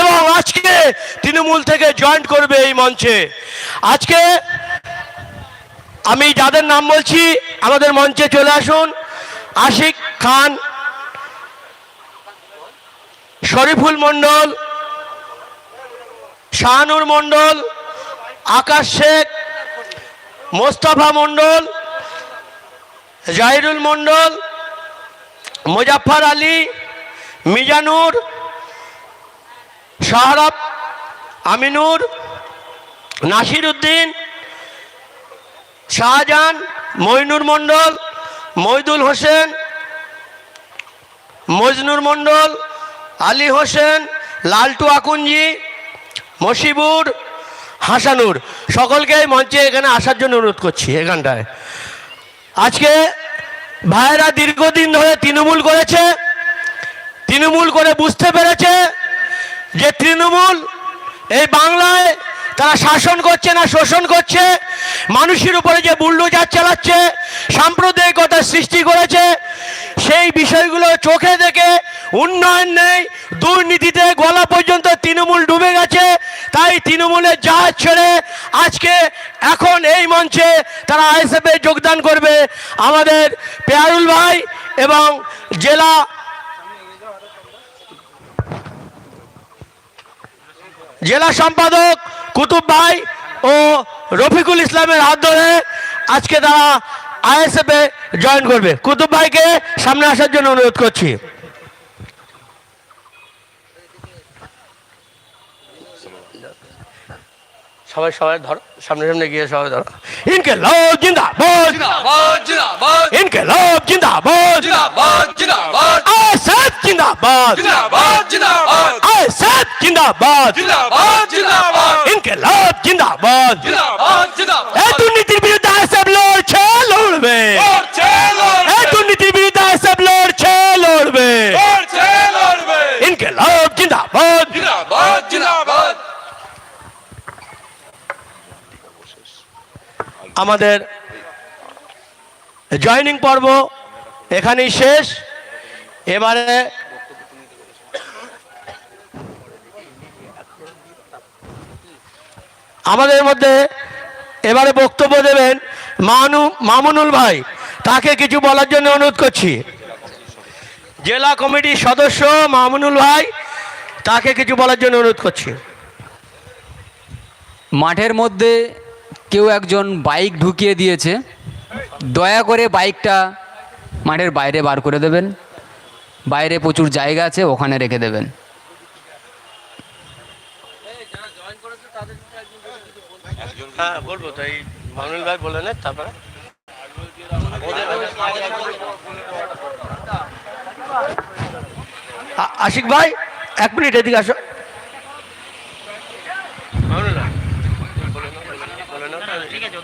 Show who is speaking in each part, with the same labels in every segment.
Speaker 1: এবং আজকে তৃণমূল থেকে জয়েন্ট করবে এই মঞ্চে। আজকে আমি যাদের নাম বলছি, আমাদের মঞ্চে চলে আসুন। আশিক খান, শরীফুল মণ্ডল, শাহানুর মণ্ডল, আকাশ শেখ, মোস্তফা মণ্ডল, জাহিরুল মণ্ডল, মুজাফফর আলী, মিজানুর শাহরাব, আমিনুর নাসির উদ্দিন শাহজাহান, মইনুর মণ্ডল, মইদুল হোসেন, মজনুর মণ্ডল, আলী হোসেন, লালটু আকুঞ্জি, মশিবুর, হাসানুর। সকলকে মঞ্চে এখানে আসার জন্য অনুরোধ করছি এখানটায় আজকে ভাইয়েরা দীর্ঘদিন ধরে তৃণমূল করেছে, তৃণমূল করে বুঝতে পেরেছে যে তৃণমূল এই বাংলায় তারা শাসন করছে না শোষণ করছে, মানুষের উপরে যে বুল্ডোজার চালাচ্ছে, সাম্প্রদায়িকতার সৃষ্টি করেছে, সেই বিষয়গুলো চোখে দেখে উন্নয়ন নেই, দুর্নীতিতে গলা পর্যন্ত তৃণমূল ডুবে গেছে, তাই তৃণমূলের জাহাজ ছেড়ে আজকে এখন এই মঞ্চে তারা আইএসএফে যোগদান করবে আমাদের পেয়ারুল ভাই এবং জেলা জেলা সম্পাদক কুতুব ভাই ও রফিকুল ইসলামের হাত ধরে আজকে তারা আইএসএফে জয়েন করবে। কুতুব ভাইকে সামনে আসার জন্য অনুরোধ করছি। সবাই সবাই ধরো সামনে সামনে গিয়ে সবাই ধরো। ইনকে লাভ জিন্দাবাদ ইনকে লাভ জিন্দাবাদ। আসাদ জিন্দাবাদ। আসাদ জিন্দাবাদ। ইনকে লাভ জিন্দাবাদ। এই দুর্নীতির বিরুদ্ধে আসাম লড়ছে লড়বে। এই দুর্নীতির বিরুদ্ধে
Speaker 2: আসাম লড়
Speaker 1: আমাদের জয়নিং পর্ব এখানেই শেষ। এবারে আমাদের মধ্যে এবারে বক্তব্য দেবেন মানু, মামুনুল ভাই। তাকে কিছু বলার জন্য অনুরোধ করছি। জেলা কমিটির সদস্য মামুনুল ভাই, তাকে কিছু বলার জন্য অনুরোধ করছি।
Speaker 3: মাঠের মধ্যে কেউ একজন বাইক ঢুকিয়ে দিয়েছে দয়া করে বাইকটা মাঠের বাইরে বার করে দেবেন। বাইরে প্রচুর জায়গা আছে ওখানে রেখে দেবেন।
Speaker 1: হ্যাঁ বলব তো এই মামুনুল ভাই বলে নেন তারপরে। আশিক ভাই এক মিনিট এদিকে আসো মামুনুল ভাই, বলে নাও, বলে নাও, বলে নাও।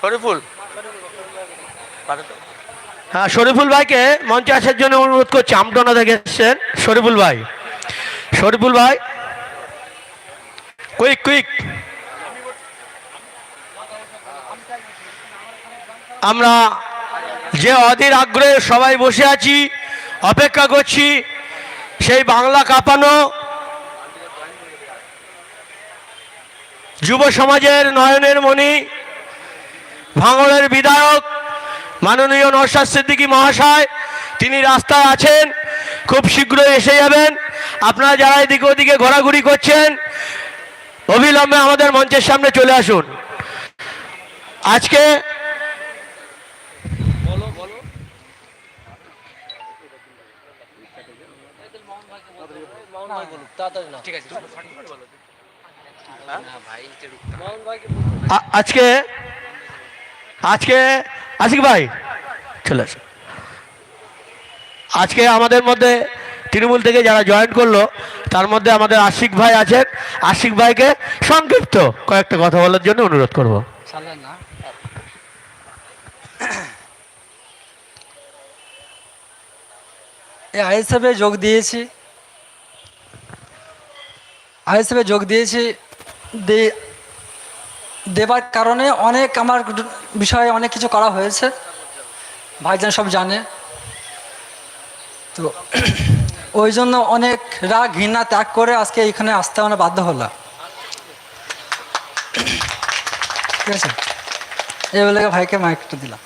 Speaker 1: শরীফুল? হ্যাঁ শরীফুল ভাইকে মঞ্চে আসার জন্য অনুরোধ করছি আমটনা থেকে এসছেন। শরীফুল ভাই শরীফুল ভাই। কুইক কুইক আমরা যে অধীর আগ্রহে সবাই বসে আছি, অপেক্ষা করছি, সেই বাংলা কাঁপানো যুব সমাজের নয়নের মণি ভাঙড়ের বিধায়ক মাননীয় নরসাদ সিদ্দিকী মহাশয়, তিনি রাস্তায় আছেন, খুব শীঘ্রই এসে যাবেন। আপনারা যারা এদিকে ওদিকে ঘোরাঘুরি করছেন, অবিলম্বে আমাদের মঞ্চের সামনে চলে আসুন। আজকে আজকে আজকে, আশিক ভাই, চলে আসুন আজকে আমাদের মধ্যে তৃণমূল থেকে যারা জয়েন করল, তার মধ্যে আমাদের আশিক ভাই আছেন। আশিক ভাইকে সংক্ষিপ্ত কয়েকটা কথা বলার জন্য অনুরোধ করব।
Speaker 4: আইএসএফে যোগ দিয়েছি। আইএসএফে যোগ দিয়েছি দে- দেবার কারণে অনেক আমার বিষয়ে অনেক কিছু করা হয়েছে। ভাইজান সব জানে। তো ওই জন্য অনেক রাগ, ঘৃণা ত্যাগ করে আজকে এখানে আসতে মানে বাধ্য হলাম। ঠিক আছে? এই বলে ভাইকে মাইকটা দিলাম।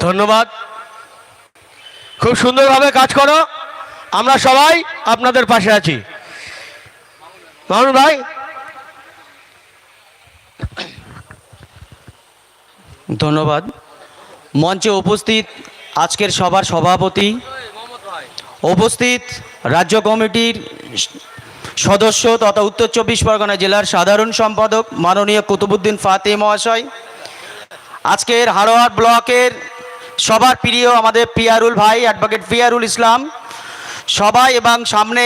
Speaker 1: ধন্যবাদ। খুব সুন্দরভাবে কাজ করো। আমরা সবাই আপনাদের পাশে আছি। মামুন ভাই
Speaker 5: ধন্যবাদ। মঞ্চে উপস্থিত আজকের সভার সভাপতি, উপস্থিত রাজ্য কমিটির সদস্য তথা উত্তর চব্বিশ পরগনা জেলার সাধারণ সম্পাদক মাননীয় কুতুবুদ্দিন ফাতে মহাশয়, আজকের হারোয়ার ব্লকের সবার প্রিয় আমাদের পিয়ারুল ভাই অ্যাডভোকেট পিয়ারুল ইসলাম, সবাই এবং সামনে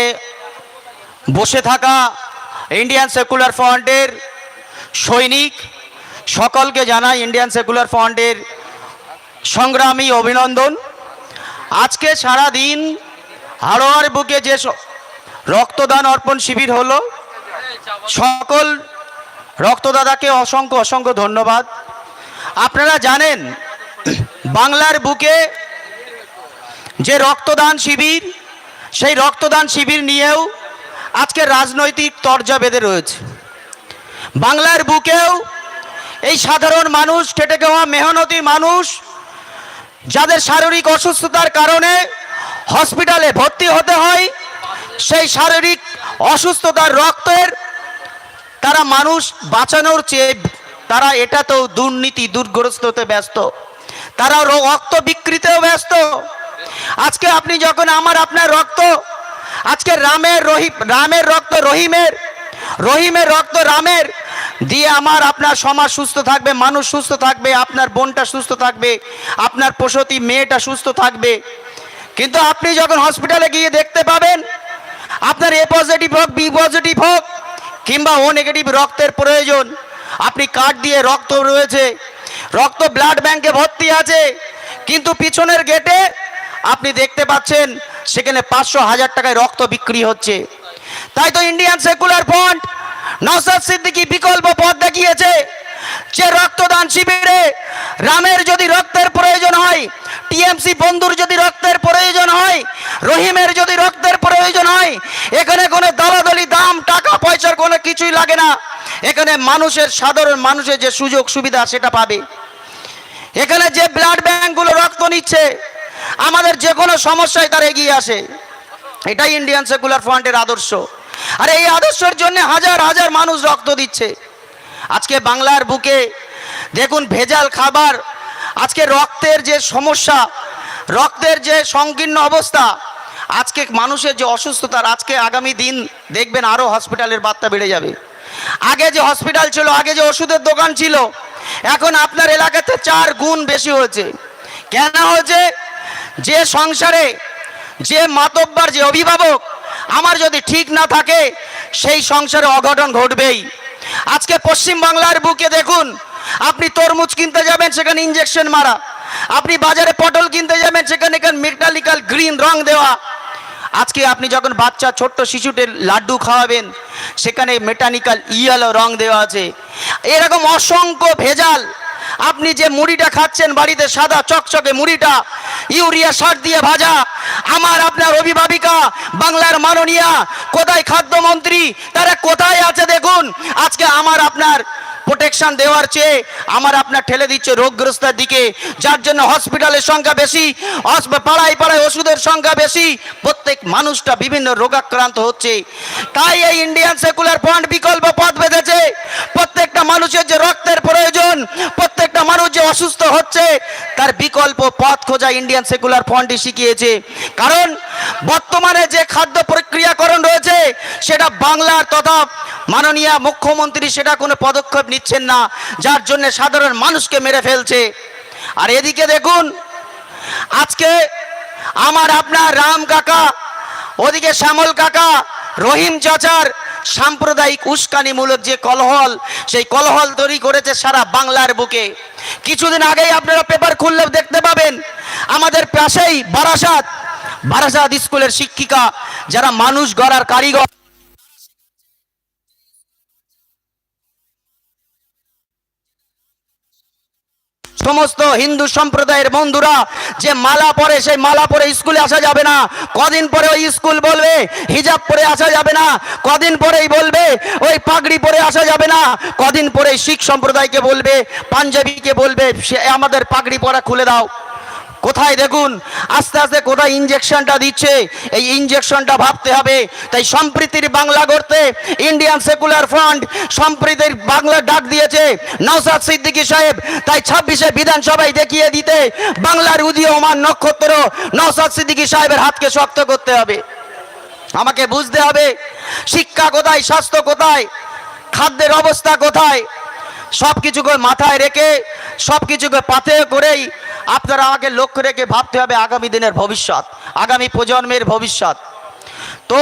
Speaker 5: বসে থাকা ইন্ডিয়ান সেকুলার ফ্রন্টের সৈনিক সকলকে জানাই ইন্ডিয়ান সেকুলার ফ্রন্টের সংগ্রামী অভিনন্দন। আজকে সারা দিন হাড়োয়ার বুকে যে রক্তদান অর্পণ শিবির হলো, সকল রক্তদাতাকে অসংখ্য অসংখ্য ধন্যবাদ। আপনারা জানেন, বাংলার বুকে যে রক্তদান শিবির, সেই রক্তদান শিবির নিয়েও আজকে রাজনৈতিক তরজা বেঁধে রয়েছে। বাংলার বুকেও এই সাধারণ মানুষ, খেটে খাওয়া মেহনতি মানুষ, যাদের শারীরিক অসুস্থতার কারণে হসপিটালে ভর্তি হতে হয়, সেই শারীরিক অসুস্থতার রক্তের তারা মানুষ বাঁচানোর চেয়ে তারা এটা তো দুর্নীতি দুর্গ্রস্ততে ব্যস্ত। তারা রক্ত বিকৃতেও ব্যস্ত। আজকে আপনি যখন আমার আপনার রক্ত, আজকে রামের রহিম রামের রক্ত রহিমের রহিমের রক্ত রামের দিয়ে আমার আপনার সমাজ সুস্থ থাকবে, মানুষ সুস্থ থাকবে, আপনার বোনটা সুস্থ থাকবে, আপনার প্রসূতি মেয়েটা সুস্থ থাকবে। কিন্তু আপনি যখন হসপিটালে গিয়ে দেখতে পাবেন, আপনার এ পজিটিভ হোক বি পজিটিভ হোক, কিংবা ও নেগেটিভ রক্তের প্রয়োজন, আপনি কার্ড দিয়ে রক্ত রয়েছে, রক্ত ব্লাড ব্যাংকে ভর্তি আছে, কিন্তু পিছনের গেটে আপনি দেখতে পাচ্ছেন, সেখানে পাঁচশো হাজার টাকায় রক্ত বিক্রি হচ্ছে। তাই তো Indian Secular Front Naushad Siddiqui বিকল্প পথ দেখিয়েছে যে রক্তদান শিবিরে রামের যদি রক্তের প্রয়োজন হয়, টিএমসি বন্ধুর যদি রক্তের প্রয়োজন হয়, রহিমের যদি রক্তের প্রয়োজন হয়, এখানে কোনো দলাদলি, দাম, টাকা, পয়সার কোনো কিছুই লাগে না। এখানে মানুষের, সাধারণ মানুষের যে সুযোগ, সুবিধা সেটা পাবে। এখানে যে ব্লাড ব্যাঙ্কগুলো রক্ত নিচ্ছে, আমাদের যে কোনো সমস্যায় তার এগিয়ে আসে। এটাই ইন্ডিয়ান সেকুলার ফ্রন্টের আদর্শ। আর এই আদর্শের জন্য হাজার হাজার মানুষ রক্ত দিচ্ছে। আজকে বাংলার বুকে দেখুন ভেজাল খাবার, আজকে রক্তের যে সমস্যা, রক্তের যে সংকীর্ণ অবস্থা, আজকে মানুষের যে অসুস্থতার আজকে আগামী দিন দেখবেন আরও হসপিটালের বার্তা বেড়ে যাবে। আগে যে হসপিটাল ছিল, আগে যে ওষুধের দোকান ছিল, এখন আপনার এলাকাতে চার গুণ বেশি হয়েছে। কেন হয়েছে? যে সংসারে যে মাতব্বার, যে অভিভাবক আমার যদি ঠিক না থাকে, সেই সংসারে অঘটন ঘটবেই। আজকে পশ্চিম বাংলার বুকে দেখুন, আপনি তরমুজ কিনতে যাবেন, সেখানে ইঞ্জেকশন মারা। আপনি বাজারে পটল কিনতে যাবেন, সেখানে মেটালিক্যাল গ্রিন রং দেওয়া। আজকে আপনি যখন বাচ্চা, ছোট্ট শিশুদের লাড্ডু খাওয়াবেন, সেখানে মেটানিক্যাল ইয়েলো রং দেওয়া আছে। এরকম অসংখ্য ভেজাল আপনি যে মুড়িটা খাচ্ছেন বাড়িতে সাদা চকচকে মুড়িটা, ইউরিয়া সার দিয়ে ভাজা, আমার আপনার অভিভাবিকা, বাংলার মাননীয়া, কোথায় খাদ্যমন্ত্রী, তারা কোথায় আছে দেখুন, আজকে আমার আপনার প্রোটেকশন দেওয়ার চেয়ে আমার আপনার ঠেলে দিচ্ছে রোগগ্রস্তের দিকে। যার জন্য হসপিটালের সংখ্যা বেশি পাড়ায় পাড়ায় ওষুধের সংখ্যা বেশি, প্রত্যেক মানুষটা বিভিন্ন রোগাক্রান্ত হচ্ছে। তাই এই ইন্ডিয়ান সেকুলার ফ্রন্ট বিকল্প পথ বেঁধেছে। প্রত্যেকটা মানুষের যে রক্তের প্রয়োজন, প্রত্যেকটা মানুষ যে অসুস্থ হচ্ছে, তার বিকল্প পথ খোঁজা ইন্ডিয়ান সেকুলার ফ্রন্টই শিখিয়েছে। কারণ বর্তমানে যে খাদ্য প্রক্রিয়াকরণ রয়েছে সেটা বাংলার তথা মাননীয় মুখ্যমন্ত্রী সেটা কোনো পদক্ষেপ নিচ্ছেন না, যার জন্য সাধারণ মানুষকে মেরে ফেলছে। আর এদিকে দেখুন, আজকে আমার আপনার রাম কাকা, ওদিকে শ্যামল কাকা, রহিম চাচার সাম্প্রদায়িক উস্কানিমূলক যে কলহল, সেই কলহল তৈরি করেছে সারা বাংলার বুকে। কিছুদিন আগেই আপনারা পেপার খুললে দেখতে পাবেন, আমাদের পাশেই বারাসাত বারাসাত স্কুলের শিক্ষিকা, যারা মানুষ গড়ার কারিগর। সমস্ত হিন্দু সম্প্রদায়ের বন্ধুরা, যে মালা পরে, সেই মালা পরে স্কুলে আসা যাবে না। কদিন পরে ওই স্কুল বলবে, হিজাব পরে আসা যাবে না। কদিন পরেই বলবে, ওই পাগড়ি পরে আসা যাবে না। কদিন পরে শিখ সম্প্রদায়কে বলবে, পাঞ্জাবিকে বলবে, সে আমাদের পাগড়ি পরা খুলে দাও। কোথায় দেখুন? আস্তে আস্তে কোথায় ইঞ্জেকশনটা দিচ্ছে? এই ইঞ্জেকশনটা ভাবতে হবে। তাই সম্প্রীতির বাংলা করতে ইন্ডিয়ান সেকুলার ফ্রন্ট সম্প্রীতির বাংলা ডাক দিয়েছে নওসাদ সিদ্দিকী সাহেব। তাই ছাব্বিশে বিধানসভায় দেখিয়ে দিতে বাংলার উদীয়মান নক্ষত্র নওসাদ সিদ্দিকী সাহেবের হাতকে শক্ত করতে হবে। আমাকে বুঝতে হবে শিক্ষা কোথায়, স্বাস্থ্য কোথায়, খাদ্যের অবস্থা কোথায়? সব কিছুকে মাথায় রেখে সব কিছুকে পাথে করেই আপনারা আমাকে লক্ষ্য রেখে ভাবতে হবে আগামী দিনের ভবিষ্যৎ, আগামী প্রজন্মের ভবিষ্যৎ। তো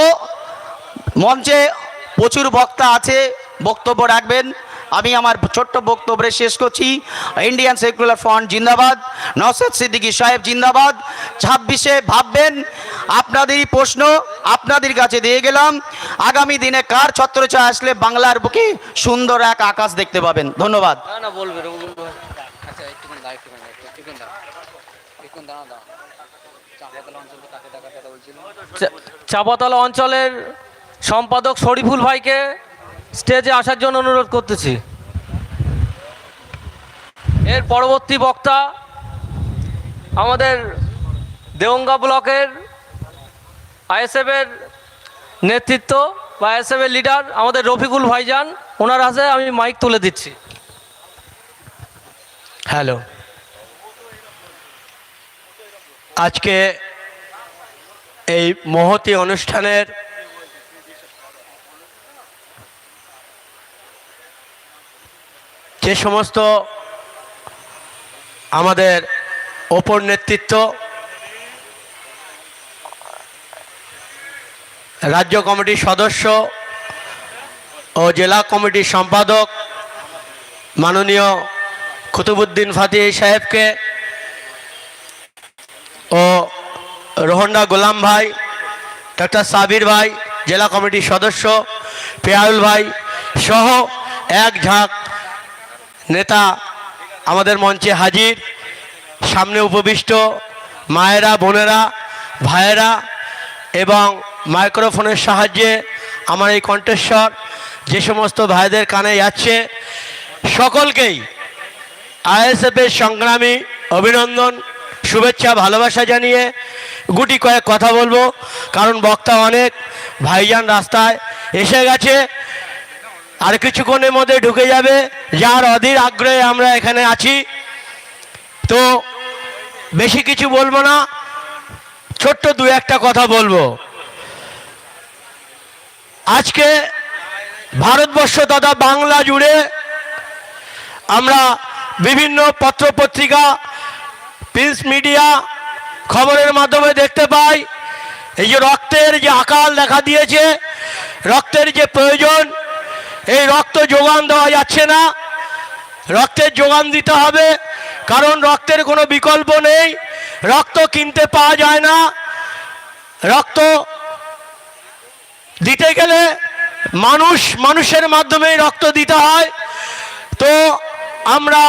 Speaker 5: মঞ্চে প্রচুর বক্তা আছে, বক্তব্য রাখবেন। আমি আমার ছোট্ট বক্তব্যে শেষ করছি। ইন্ডিয়ান সেকুলার ফ্রন্ট জিন্দাবাদ নওসাদ সিদ্দিকি সাহেব জিন্দাবাদ। ছাব্বিশে ভাববেন, আপনাদেরই প্রশ্ন, আপনাদের কাছে দিয়ে গেলাম, আগামী দিনে কার ছত্রছায়া আসলে বাংলার বুকে সুন্দর এক আকাশ দেখতে পাবেন? ধন্যবাদ
Speaker 3: না না বলবে আচ্ছা একটুখানি দাও একটুখানি দাও একটুখানি দাও একটুখানি দাঁড়া দাও চাপাতলা অঞ্চলে কাকে টাকা কথা বলছিল
Speaker 6: চা- চাপাতলা অঞ্চলের সম্পাদক শরীফুল ভাইকে স্টেজে আসার জন্য অনুরোধ করতেছি। এর পরবর্তী বক্তা আমাদের দেওঙ্গা ব্লকের আইএসএফের নেতৃত্ব বা আইএসএফের লিডার আমাদের রফিকুল ভাইজান, ওনার হাতে আমি মাইক তুলে দিচ্ছি।
Speaker 1: হ্যালো। আজকে এই মহতি অনুষ্ঠানের যে সমস্ত আমাদের ওপর নেতৃত্ব, রাজ্য কমিটির সদস্য ও জেলা কমিটির সম্পাদক মাননীয় কুতুবুদ্দিন ফাতি সাহেবকে ও রোহন্ডা গোলাম ভাই ডক্টর সাবির ভাই, জেলা কমিটির সদস্য পেয়ারুল ভাই সহ এক ঝাঁক নেতা আমাদের মঞ্চে হাজির। সামনে উপবিষ্ট মায়েরা, বোনেরা, ভাইয়েরা এবং মাইক্রোফোনের সাহায্যে আমার এই কণ্ঠস্বর যে সমস্ত ভাইদের কানে যাচ্ছে, সকলকেই আইএসএফের সংগ্রামী অভিনন্দন। শুভেচ্ছা, ভালোবাসা জানিয়ে গুটি কয়েক কথা বলব। কারণ বক্তা অনেক, ভাইজান রাস্তায় এসে গেছে। আর কিছুক্ষণের মধ্যে ঢুকে যাবে। যার অধীর আগ্রহে আমরা এখানে আছি। তো বেশি কিছু বলব না। ছোট্ট দু একটা কথা বলব। আজকে ভারতবর্ষ তথা বাংলা জুড়ে আমরা বিভিন্ন পত্রপত্রিকা প্রিন্স মিডিয়া খবরের মাধ্যমে দেখতে পাই, এই যে রক্তের যে আকাল দেখা দিয়েছে, রক্তের যে প্রয়োজন, এই রক্ত যোগান দেওয়া যাচ্ছে না। রক্তের যোগান দিতে হবে, কারণ রক্তের কোনো বিকল্প নেই। রক্ত কিনতে পাওয়া যায় না। রক্ত দিতে গেলে মানুষ, মানুষের মাধ্যমেই রক্ত দিতে হয়। তো আমরা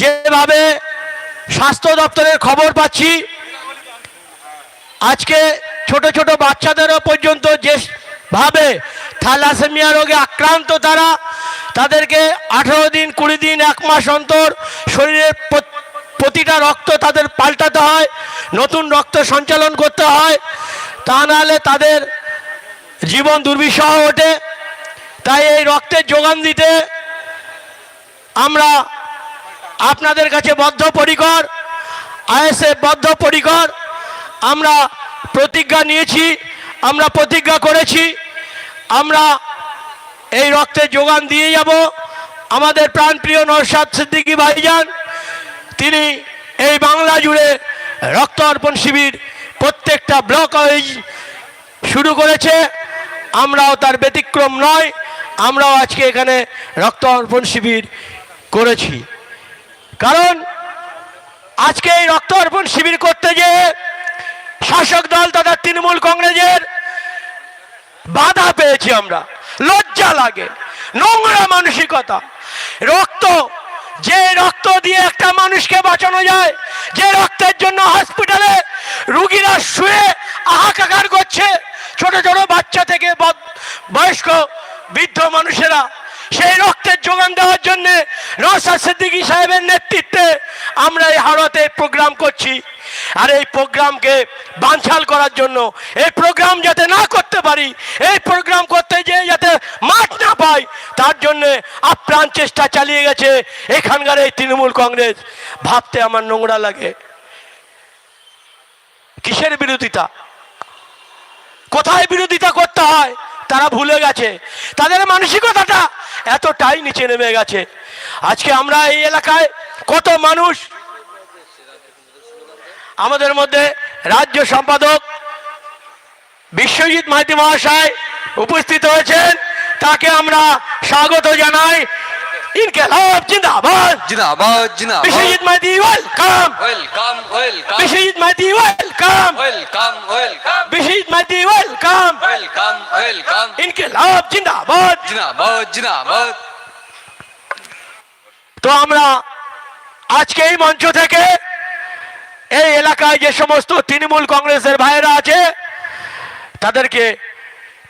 Speaker 1: যেভাবে স্বাস্থ্য দপ্তরের খবর পাচ্ছি। আজকে ছোট ছোট বাচ্চাদেরও পর্যন্ত যেভাবে থ্যালাসেমিয়া রোগে আক্রান্ত তারা, তাদেরকে আঠারো দিন, কুড়ি দিন, এক মাস অন্তর শরীরের প্রতিটা রক্ত তাদের পাল্টাতে হয়, নতুন রক্ত সঞ্চালন করতে হয়। তা নাহলে তাদের জীবন দুর্বিষহ ওঠে। তাই এই রক্তের যোগান দিতে আমরা আপনাদের কাছে বদ্ধপরিকর আইএসএফ বদ্ধপরিকর আমরা প্রতিজ্ঞা নিয়েছি, আমরা প্রতিজ্ঞা করেছি, আমরা এই রক্তের যোগান দিয়ে যাব। আমাদের প্রাণপ্রিয় নরসাদ সিদ্দিকী ভাইজান, তিনি এই বাংলা জুড়ে রক্ত অর্পণ শিবির প্রত্যেকটা ব্লক শুরু করেছে। আমরাও তার ব্যতিক্রম নয়, আমরাও আজকে এখানে রক্ত অর্পণ শিবির করেছি। কারণ আজকে এই রক্ত অর্পণ শিবির করতে গিয়ে শাসক দল তথা তৃণমূল কংগ্রেসের বাধা পেয়েছি আমরা। লজ্জা লাগে, নোংরা মানসিকতা। রক্ত, যে রক্ত দিয়ে একটা মানুষকে বাঁচানো যায়, যে রক্তের জন্য হসপিটালে রুগীরা শুয়ে আহাকার করছে, ছোট ছোট বাচ্চা থেকে বয়স্ক বৃদ্ধ মানুষেরা সেই রক্তের যোগান দেওয়ার জন্য নওসাদ সিদ্দিকী সাহেবের নেতৃত্বে আমরা এই হাওড়াতে প্রোগ্রাম করছি। আর এই প্রোগ্রামকে বানচাল করার জন্য, এই প্রোগ্রাম যাতে না করতে পারি, এই প্রোগ্রাম করতে যেয়ে যাতে মাঠ না পাই, তার জন্য আপ্রাণ চেষ্টা চালিয়ে গেছে এখানকার এই তৃণমূল কংগ্রেস। ভাবতে আমার নোংরা লাগে। কিসের বিরোধিতা? কোথায় বিরোধিতা করতে হয়? তারা ভুলে গেছে। তাদের মানসিকতাটা এতটাই নিচে নেমে গেছে। আজকে আমরা এই এলাকায় কত মানুষ আমাদের মধ্যে রাজ্য সম্পাদক বিশ্বজিৎ মাইতি মহাশয় উপস্থিত হয়েছেন। তাকে আমরা স্বাগত জানাই। ইনকেলাব জিন্দাবাদ।
Speaker 2: জিন্দাবাদ জিন্দাবাদ।
Speaker 1: Biswajit Maiti welcome.
Speaker 2: Welcome welcome.
Speaker 1: Biswajit Maiti welcome.
Speaker 2: Welcome welcome.
Speaker 1: Biswajit Maiti welcome
Speaker 2: welcome welcome.
Speaker 1: ইনকেলাব জিন্দাবাদ।
Speaker 2: জিন্দাবাদ জিন্দাবাদ।
Speaker 1: তো আমরা আজকে এই মঞ্চ থেকে এই এলাকায় যে সমস্ত তৃণমূল কংগ্রেসের ভাইয়েরা আছে তাদেরকে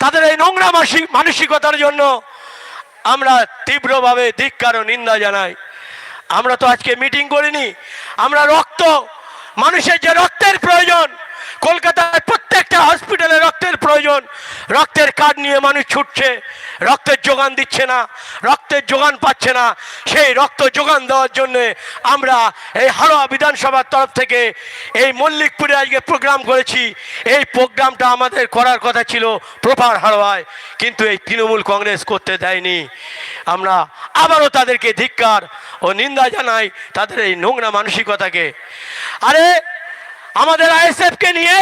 Speaker 1: তাদের এই নোংরা মানসিক মানসিকতার জন্য আমরা তীব্রভাবে ধিক্কার ও নিন্দা জানাই। আমরা তো আজকে মিটিং করিনি আমরা রক্ত মানুষের যে রক্তের প্রয়োজন কলকাতায় প্রত্যেকটা হসপিটালে রক্তের প্রয়োজন। রক্তের কার্ড নিয়ে মানুষ ছুটছে, রক্তের যোগান দিচ্ছে না, রক্তের যোগান পাচ্ছে না। সেই রক্ত যোগান দেওয়ার জন্য আমরা এই হাড়োয়া বিধানসভার তরফ থেকে এই মল্লিকপুরে আজকে প্রোগ্রাম করেছি। এই প্রোগ্রামটা আমাদের করার কথা ছিল প্রপার হাড়োয়ায় কিন্তু এই তৃণমূল কংগ্রেস করতে দেয়নি। আমরা আবারও তাদেরকে ধিক্কার ও নিন্দা জানাই তাদের এই নোংরা মানসিকতাকে। আরে, আমাদের আইএসএফকে নিয়ে,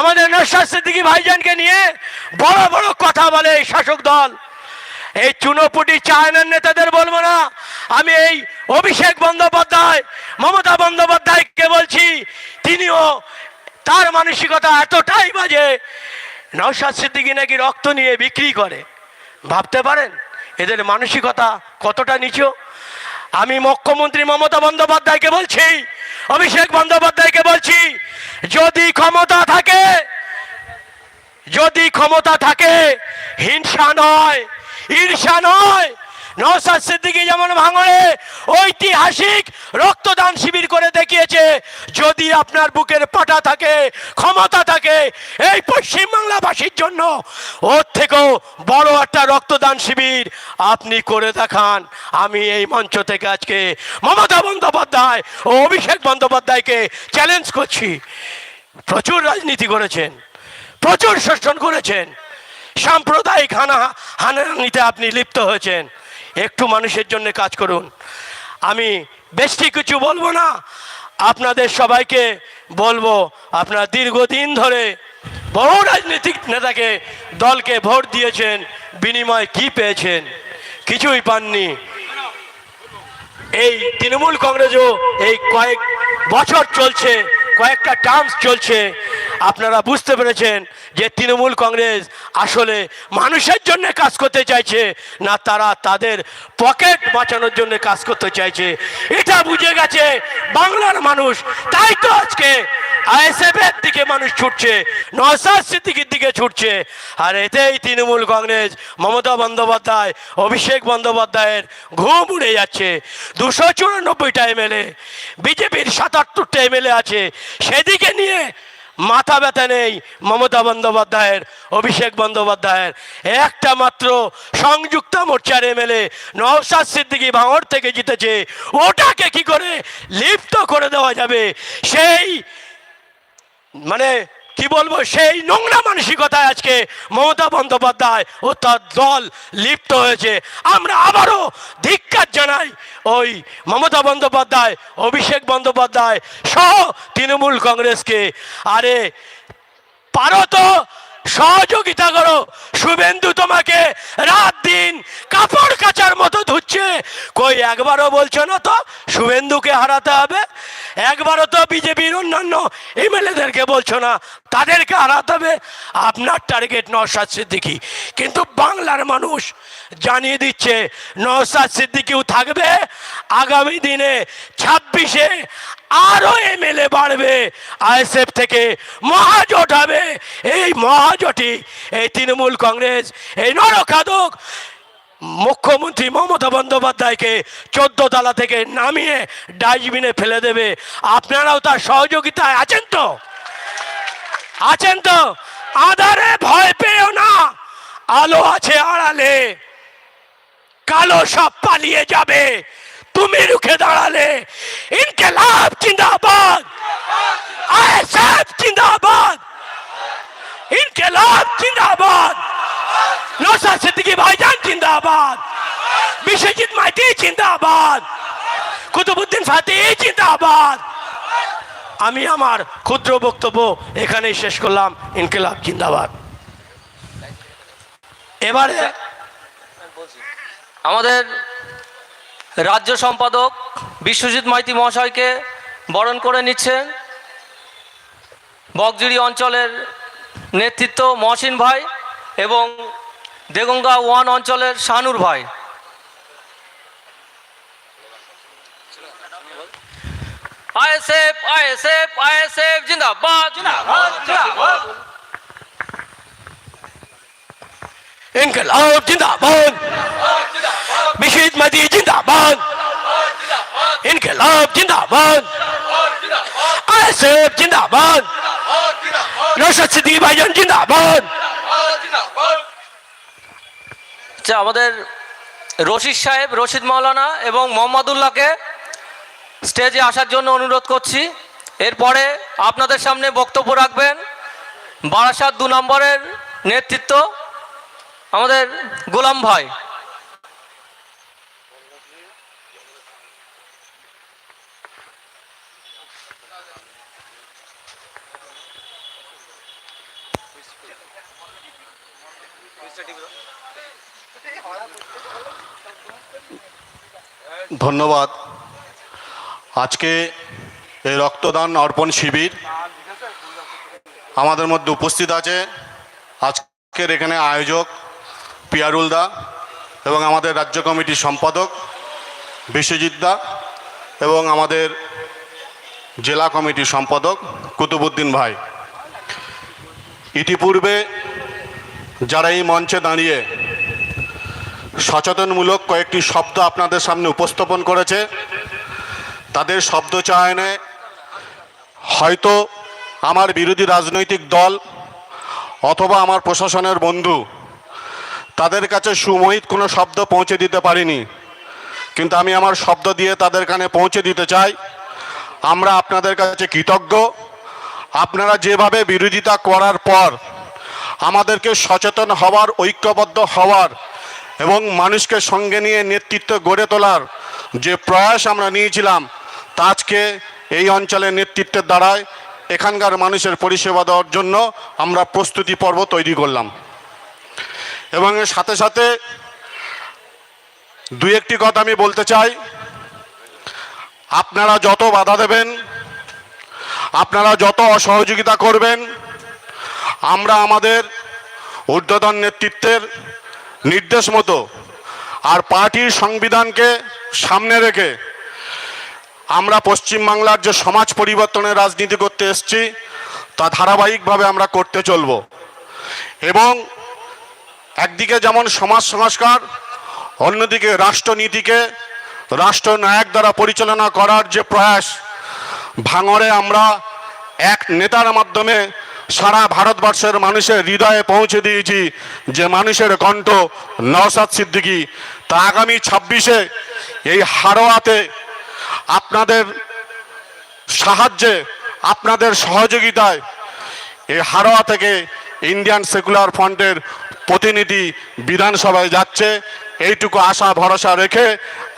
Speaker 1: আমাদের সিদ্দিকী ভাইজানকে নিয়ে বড় বড় কথা বলে এই শাসক দল। এই চুনোপুটি চায়নার নেতাদের বলব না, আমি এই অভিষেক বন্দ্যোপাধ্যায়, মমতা বন্দ্যোপাধ্যায়কে বলছি, তিনিও তার মানসিকতা এতটাই বাজে নওশাদ সিদ্দিকী নাকি রক্ত নিয়ে বিক্রি করে। ভাবতে পারেন, এদের মানসিকতা কতটা নিচু? আমি মুখ্যমন্ত্রী মমতা বন্দ্যোপাধ্যায়কে বলছি, অভিষেক বন্দ্যোপাধ্যায়কে বলছি, যদি ক্ষমতা থাকে, যদি ক্ষমতা থাকে, হিংসা নয়, ঈর্ষা নয়। নওসাদ সিদ্দিকী যেমন ভাঙড়ে ঐতিহাসিক রক্তদান শিবির করে যদি আপনার বুকের পাটা থাকে, ক্ষমতা থাকে, এই পশ্চিমবাংলাবাসীর জন্য ওর থেকেও বড় একটা রক্তদান শিবির আপনি করে দেখান। আমি এই মঞ্চ থেকে আজকে মমতা বন্দ্যোপাধ্যায় ও অভিষেক বন্দ্যোপাধ্যায়কে চ্যালেঞ্জ করছি। প্রচুর রাজনীতি করেছেন, প্রচুর শোষণ করেছেন। সাম্প্রদায়িক হানা, হানাহানিতে আপনি লিপ্ত হয়েছেন। একটু মানুষের জন্য কাজ করুন। আমি বেশি কিছু বলব না আপনাদের সবাইকে বলব, আপনারা দীর্ঘদিন ধরে বহু রাজনৈতিক নেতাকে দলকে ভোট দিয়েছেন, বিনিময় কি পেয়েছেন? কিছুই পাননি। এই তৃণমূল কংগ্রেসও এই কয়েক বছর চলছে কয়েকটা টার্মস চলছে। আপনারা বুঝতে পেরেছেন যে তৃণমূল কংগ্রেস আসলে মানুষের জন্য কাজ করতে চাইছে, না তারা তাদের পকেট বাঁচানোর জন্য কাজ করতে চাইছে। এটা বুঝে গেছে বাংলার মানুষ। তাই তো আজকে আইএসএফের দিকে মানুষ ছুটছে নসাদ সিদ্দিকির দিকে ছুটছে। আর এতেই তৃণমূল কংগ্রেস, মমতা বন্দ্যোপাধ্যায়, অভিষেক বন্দ্যোপাধ্যায়ের ঘুম উড়ে যাচ্ছে। দুশো চুরানব্বইটা এমএলএ বিজেপির সাতাত্তরটা এমএলএ আছে। সেদিকে নিয়ে মাথা ব্যথা নেই মমতা বন্দ্যোপাধ্যায়ের, অভিষেক বন্দ্যোপাধ্যায়ের। একটা মাত্র সংযুক্ত মোর্চার এমএলএ নওসাদ সিদ্দিকী ভাঙড় থেকে জিতেছে। ওটাকে কি করে লিপ্ত করে দেওয়া যাবে? সেই মানে কি বলব? সেই নোংরা মানসিকতায় আজকে মমতা বন্দ্যোপাধ্যায় ও তার দল লিপ্ত হয়েছে। আমরা আবারও ধিক্কার জানাই ওই মমতা বন্দ্যোপাধ্যায়, অভিষেক বন্দ্যোপাধ্যায় সহ তৃণমূল কংগ্রেসকে। আরে পারো তো সহযোগিতা করো। শুভেন্দু তোমাকে রাত দিন কাপড় কাচার মতো ধুচ্ছে। কই, একবারও বলছো না তো, শুভেন্দুকে হারাতে হবে? একবারও তো বিজেপির অন্যান্য এমএলএদেরকে বলছো না, তাদেরকে হারাতে হবে? আপনার টার্গেট নওশাদ সিদ্দিকি। কিন্তু বাংলার মানুষ জানিয়ে দিচ্ছে, নওশাদ সিদ্দিকিও থাকবে আগামী দিনে ছাব্বিশে আরও এমএলএ বাড়বে, আইএসএফ থেকে মহাজোট হবে। এই মহাজোটই, এই তৃণমূল কংগ্রেস, এই নরখাদক মুখ্যমন্ত্রী মমতা বন্দ্যোপাধ্যায়কে চোদ্দ তলা থেকে নামিয়ে ডাস্টবিনে ফেলে দেবে। আপনারাও তার সহযোগিতায় আছেন তো? আছেন তো? আধারে ভয় পেও না। আলো আছে আড়ালে। কালো সব পালিয়ে যাবে। তুমি রুখে দাঁড়ালে। ইনকেলাব জিন্দাবাদ। আইএসএফ জিন্দাবাদ। ইনকেলাব জিন্দাবাদ। নসা সিদ্দিকি ভাইজান জিন্দাবাদ। বিশ্বজিৎ মাইতি জিন্দাবাদ। কুতুবুদ্দিন ফাতে জিন্দাবাদ। আমি আমার ক্ষুদ্র বক্তব্য এখানেই শেষ করলাম। ইনকেলাব জিন্দাবাদ। এবারে
Speaker 6: আমাদের রাজ্য সম্পাদক বিশ্বজিৎ মাইতি মহাশয়কে বরণ করে নিচ্ছেন বকজুড়ি অঞ্চলের নেতৃত্ব মহসিন ভাই এবং দেগঙ্গা ওয়ান অঞ্চলের শানুর ভাই। আইএসএফ আইএসএফ আইএসএফ, জিন্দাবাদ জিন্দাবাদ
Speaker 1: ইনকলাব জিন্দাবাদ বিশ্বজিৎ মাইতি জিন্দাবাদ ইনকলাব জিন্দাবাদ আইএসএফ জিন্দাবাদ নশাদ সিদ্দিকী ভাইজান জিন্দাবাদ
Speaker 6: আচ্ছা আমাদের রশিদ সাহেব, রশিদ মাওলানা এবং মোহাম্মদুল্লাহকে স্টেজে আসার জন্য অনুরোধ করছি। এরপরে আপনাদের সামনে বক্তব্য রাখবেন বারাসাত দু নম্বরের নেতৃত্ব। আমাদের গোলাম ভাই।
Speaker 7: ধন্যবাদ। আজকে এই রক্তদান অর্পণ শিবির আমাদের মধ্যে উপস্থিত আছে। আজকের এখানে আয়োজক পিয়ারুল দা এবং আমাদের রাজ্য কমিটির সম্পাদক বিশ্বজিৎ দা এবং আমাদের জেলা কমিটির সম্পাদক কুতুবুদ্দিন ভাই। ইতিপূর্বে যারা এই মঞ্চে দাঁড়িয়ে সচেতনমূলক কয়েকটি শব্দ আপনাদের সামনে উপস্থাপন করেছে, তাদের শব্দ চয়নে হয়তো আমার বিরোধী রাজনৈতিক দল অথবা আমার প্রশাসনের বন্ধু তাদের কাছে সুমোহিত কোনো শব্দ পৌঁছে দিতে পারিনি। কিন্তু আমি আমার শব্দ দিয়ে তাদের কানে পৌঁছে দিতে চাই। আমরা আপনাদের কাছে কৃতজ্ঞ। আপনারা যেভাবে বিরোধিতা করার পর আমাদেরকে সচেতন হওয়ার, ঐক্যবদ্ধ হওয়ার এবং মানুষকে সঙ্গে নিয়ে নেতৃত্ব গড়ে তোলার যে প্রয়াস আমরা নিয়েছিলাম, তা আজকে এই অঞ্চলের নেতৃত্বের দ্বারায় এখানকার মানুষের পরিষেবা দেওয়ার জন্য আমরা প্রস্তুতি পর্ব তৈরি করলাম। এবং এর সাথে সাথে দুই একটি কথা আমি বলতে চাই। আপনারা যত বাধা দেবেন, আপনারা যত অসহযোগিতা করবেন, আমরা আমাদের ঊর্ধ্বতন নেতৃত্বের নির্দেশ মতো আর পার্টির সংবিধানকে সামনে রেখে আমরা পশ্চিমবাংলার যে সমাজ পরিবর্তনের রাজনীতি করতে এসেছি, তা ধারাবাহিকভাবে আমরা করতে চলব। এবং একদিকে যেমন সমাজ সংস্কার, অন্যদিকে রাষ্ট্রনীতিকে, রাষ্ট্রনায়ক দ্বারা পরিচালনা করার যে প্রয়াস ভাঙরে আমরা এক নেতার মাধ্যমে সারা ভারতবর্ষের মানুষের হৃদয়ে পৌঁছে দিয়েছি যে মানুষের কণ্ঠ নওসাদ সিদ্দিকী। তা আগামী ছাব্বিশে এই হারোয়াতে আপনাদের সাহায্যে, আপনাদের সহযোগিতায় এই হারোয়া থেকে ইন্ডিয়ান সেকুলার ফ্রন্টের প্রতিনিধি বিধানসভায় যাচ্ছে। এইটুকু আশা ভরসা রেখে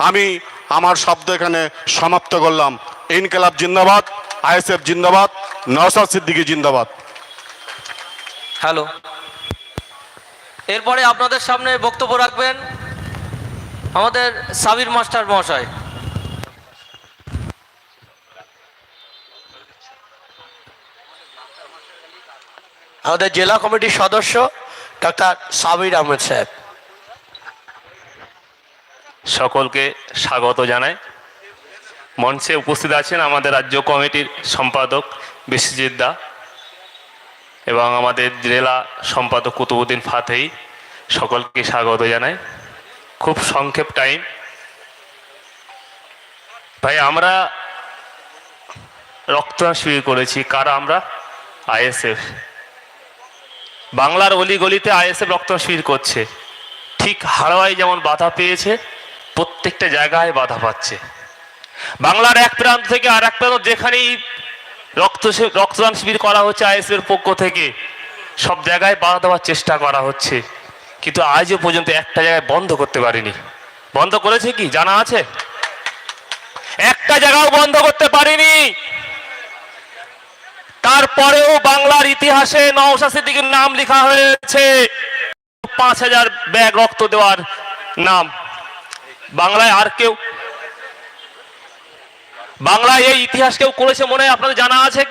Speaker 7: আমি আমার শব্দ এখানে সমাপ্ত করলাম। ইনকেলাব জিন্দাবাদ আইএসএফ জিন্দাবাদ নওসাদ সিদ্দিকী জিন্দাবাদ।
Speaker 6: হ্যালো। এরপরে আপনাদের সামনে বক্তব্য রাখবেন আমাদের সাবির মাস্টার মহাশয়।
Speaker 1: আমাদের জেলা কমিটির সদস্য ডক্টর সাবির আহমেদ সাহেব
Speaker 8: সকলকে স্বাগত জানাই। মঞ্চে উপস্থিত আছেন আমাদের রাজ্য কমিটির সম্পাদক বিশ্বজিৎ দা এবং আমাদের জেলা সম্পাদক কুতুবুদ্দিন ফাতেই সকলকে স্বাগত জানাই। খুব সংক্ষেপ টাইম ভাই, আমরা রক্তদান শিবির করেছি। কারা আমরা? আইএসএফ। বাংলার অলিগলিতে আইএসএফ রক্তদান শিবির করছে। ঠিক হাড়োয়ায় যেমন বাধা পেয়েছে, প্রত্যেকটা জায়গায় বাধা পাচ্ছে। বাংলার এক প্রান্ত থেকে আর এক প্রান্ত যেখানেই রক্ত রক্তদান শিবির করা হচ্ছে আইএসএফ পক্ষ থেকে, সব জায়গায় বাধা দেওয়ার চেষ্টা করা হচ্ছে। কিন্তু আজও পর্যন্ত একটা জায়গায় বন্ধ করতে পারিনি। বন্ধ করেছে কি? জানা আছে? একটা জায়গাও বন্ধ করতে পারিনি। তারপরেও বাংলার ইতিহাসে নওশা সিদ্দিকের নাম লেখা হয়েছে। পাঁচ হাজার ব্যাগ রক্ত দেওয়ার নাম। বাংলায় আর কেউ বাংলায় এই ইতিহাস কেউ করেছে মনে আপনাদের জানা আছে কি?